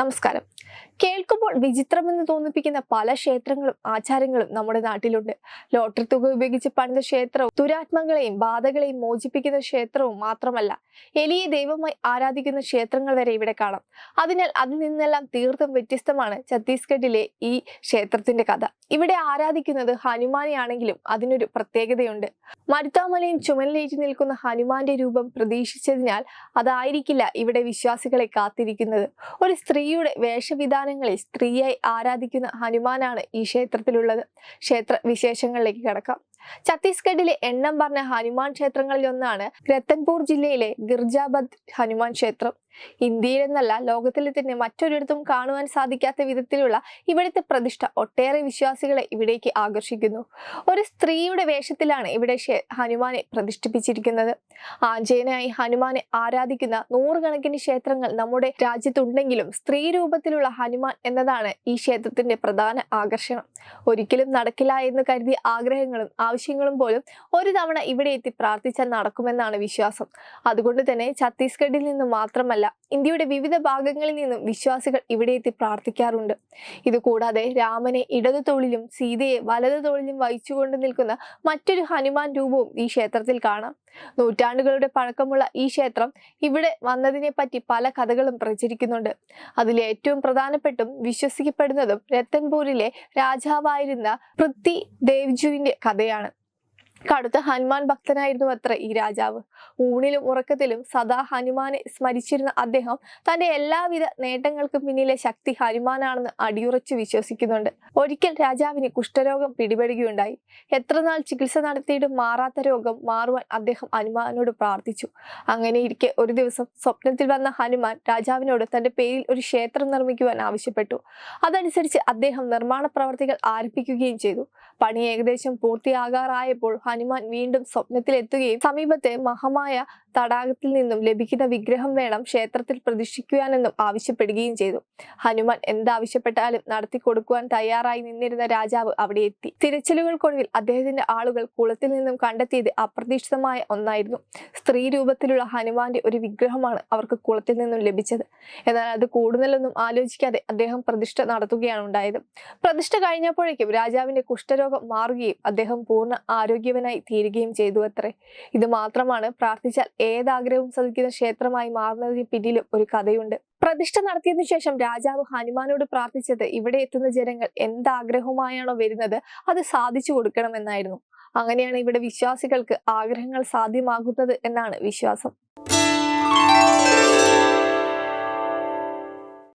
നമസ്കാരം. കേൾക്കുമ്പോൾ വിചിത്രമെന്ന് തോന്നിപ്പിക്കുന്ന പല ക്ഷേത്രങ്ങളും ആചാരങ്ങളും നമ്മുടെ നാട്ടിലുണ്ട്. ലോട്ടറി തുക ഉപയോഗിച്ച് പണിത ക്ഷേത്രവും ദുരാത്മങ്ങളെയും ബാധകളെയും മോചിപ്പിക്കുന്ന ക്ഷേത്രവും മാത്രമല്ല എലിയെ ദൈവമായി ആരാധിക്കുന്ന ക്ഷേത്രങ്ങൾ വരെ ഇവിടെ കാണാം. അതിനാൽ അതിൽ നിന്നെല്ലാം തീർത്തും വ്യത്യസ്തമാണ് ഛത്തീസ്ഗഡിലെ ഈ ക്ഷേത്രത്തിന്റെ കഥ. ഇവിടെ ആരാധിക്കുന്നത് ഹനുമാനെയാണെങ്കിലും അതിനൊരു പ്രത്യേകതയുണ്ട്. മരുത്താമലയും ചുമലിലേറ്റി നിൽക്കുന്ന ഹനുമാന്റെ രൂപം പ്രതീക്ഷിച്ചതിനാൽ അതായിരിക്കില്ല ഇവിടെ വിശ്വാസികളെ കാത്തിരിക്കുന്നത്. ഒരു സ്ത്രീയുടെ വേഷവിധാനങ്ങളിൽ സ്ത്രീയായി ആരാധിക്കുന്ന ഹനുമാനാണ് ഈ ക്ഷേത്രത്തിലുള്ളത്. ക്ഷേത്ര വിശേഷങ്ങളിലേക്ക് കടക്കാം. ഛത്തീസ്ഗഡിലെ എണ്ണം പറഞ്ഞ ഹനുമാൻ ക്ഷേത്രങ്ങളിൽ ഒന്നാണ് രത്തൻപൂർ ജില്ലയിലെ ഗിർജാബദ് ഹനുമാൻ ക്ഷേത്രം. ഇന്ത്യയിലെന്നല്ല ലോകത്തിലെ തന്നെ മറ്റൊരിടത്തും കാണുവാൻ സാധിക്കാത്ത വിധത്തിലുള്ള ഇവിടുത്തെ പ്രതിഷ്ഠ ഒട്ടേറെ വിശ്വാസികളെ ഇവിടേക്ക് ആകർഷിക്കുന്നു. ഒരു സ്ത്രീയുടെ വേഷത്തിലാണ് ഇവിടെ ഹനുമാനെ പ്രതിഷ്ഠിപ്പിച്ചിരിക്കുന്നത്. ആഞ്ജേയനായി ഹനുമാനെ ആരാധിക്കുന്ന നൂറുകണക്കിന് ക്ഷേത്രങ്ങൾ നമ്മുടെ രാജ്യത്തുണ്ടെങ്കിലും സ്ത്രീ രൂപത്തിലുള്ള ഹനുമാൻ എന്നതാണ് ഈ ക്ഷേത്രത്തിന്റെ പ്രധാന ആകർഷണം. ഒരിക്കലും നടക്കില്ല എന്ന് കരുതിയ ആഗ്രഹങ്ങളും ആവശ്യങ്ങളും പോലും ഒരു തവണ ഇവിടെ എത്തി പ്രാർത്ഥിച്ചാൽ നടക്കുമെന്നാണ് വിശ്വാസം. അതുകൊണ്ട് തന്നെ ഛത്തീസ്ഗഡിൽ നിന്ന് മാത്രമല്ല ഇന്ത്യയുടെ വിവിധ ഭാഗങ്ങളിൽ നിന്നും വിശ്വാസികൾ ഇവിടെ എത്തി പ്രാർത്ഥിക്കാറുണ്ട്. ഇതുകൂടാതെ രാമനെ ഇടതു തോളിലും സീതയെ വലതു തോളിലും വഹിച്ചുകൊണ്ട് നിൽക്കുന്ന മറ്റൊരു ഹനുമാൻ രൂപവും ഈ ക്ഷേത്രത്തിൽ കാണാം. നൂറ്റാണ്ടുകളുടെ പഴക്കമുള്ള ഈ ക്ഷേത്രം ഇവിടെ വന്നതിനെ പറ്റി പല കഥകളും പ്രചരിക്കുന്നുണ്ട്. അതിൽ ഏറ്റവും പ്രധാനപ്പെട്ടും വിശ്വസിക്കപ്പെടുന്നതും രത്തൻപൂരിലെ രാജാവായിരുന്ന പൃഥ്വി ദേവ്ജുവിന്റെ കഥയാണ്. കടുത്ത ഹനുമാൻ ഭക്തനായിരുന്നു അത്ര ഈ രാജാവ്. ഊണിലും ഉറക്കത്തിലും സദാ ഹനുമാനെ സ്മരിച്ചിരുന്ന അദ്ദേഹം തന്റെ എല്ലാവിധ നേട്ടങ്ങൾക്കും പിന്നിലെ ശക്തി ഹനുമാനാണെന്ന് അടിയുറച്ചു വിശ്വസിക്കുന്നുണ്ട്. ഒരിക്കൽ രാജാവിന് കുഷ്ഠരോഗം പിടിപെടുകയുണ്ടായി. എത്രനാൾ ചികിത്സ നടത്തിയിട്ടും മാറാത്ത രോഗം മാറുവാൻ അദ്ദേഹം ഹനുമാനോട് പ്രാർത്ഥിച്ചു. അങ്ങനെ ഇരിക്കെ ഒരു ദിവസം സ്വപ്നത്തിൽ വന്ന ഹനുമാൻ രാജാവിനോട് തന്റെ പേരിൽ ഒരു ക്ഷേത്രം നിർമ്മിക്കുവാൻ ആവശ്യപ്പെട്ടു. അതനുസരിച്ച് അദ്ദേഹം നിർമ്മാണ പ്രവർത്തികൾ ആരംഭിക്കുകയും ചെയ്തു. പണി ഏകദേശം പൂർത്തിയാകാറായപ്പോൾ ഹനുമാൻ വീണ്ടും സ്വപ്നത്തിലെത്തുകയും സമീപത്തെ മഹമായ തടാകത്തിൽ നിന്നും ലഭിക്കുന്ന വിഗ്രഹം വേണം ക്ഷേത്രത്തിൽ പ്രതിഷ്ഠിക്കുവാനെന്നും ആവശ്യപ്പെടുകയും ചെയ്തു. ഹനുമാൻ എന്താവശ്യപ്പെട്ടാലും നടത്തി കൊടുക്കുവാൻ തയ്യാറായി നിന്നിരുന്ന രാജാവ് അവിടെ എത്തി. തിരച്ചിലുകൾക്കൊടുവിൽ അദ്ദേഹത്തിന്റെ ആളുകൾ കുളത്തിൽ നിന്നും കണ്ടെത്തിയത് അപ്രതീക്ഷിതമായ ഒന്നായിരുന്നു. സ്ത്രീ രൂപത്തിലുള്ള ഹനുമാന്റെ ഒരു വിഗ്രഹമാണ് അവർക്ക് കുളത്തിൽ നിന്നും ലഭിച്ചത്. എന്നാൽ അത് കൂടുതലൊന്നും ആലോചിക്കാതെ അദ്ദേഹം പ്രതിഷ്ഠ നടത്തുകയാണ് ഉണ്ടായത്. പ്രതിഷ്ഠ കഴിഞ്ഞപ്പോഴേക്കും രാജാവിന്റെ കുഷ്ഠരോഗം മാറുകയും അദ്ദേഹം പൂർണ ആരോഗ്യവനായി തീരുകയും ചെയ്തു അത്രേ. ഇത് മാത്രമാണ് പ്രാർത്ഥിച്ചാൽ ഏതാഗ്രഹവും സദിക്കുന്ന ക്ഷേത്രമായി മാറുന്നതിന് പിന്നിലും ഒരു കഥയുണ്ട്. പ്രതിഷ്ഠ നടത്തിയതിനു ശേഷം രാജാവ് ഹനുമാനോട് പ്രാർത്ഥിച്ചത് ഇവിടെ എത്തുന്ന ജനങ്ങൾ എന്താഗ്രഹവുമായാണോ വരുന്നത് അത് സാധിച്ചു കൊടുക്കണമെന്നായിരുന്നു. അങ്ങനെയാണ് ഇവിടെ വിശ്വാസികൾക്ക് ആഗ്രഹങ്ങൾ സാധ്യമാകുന്നത് എന്നാണ് വിശ്വാസം.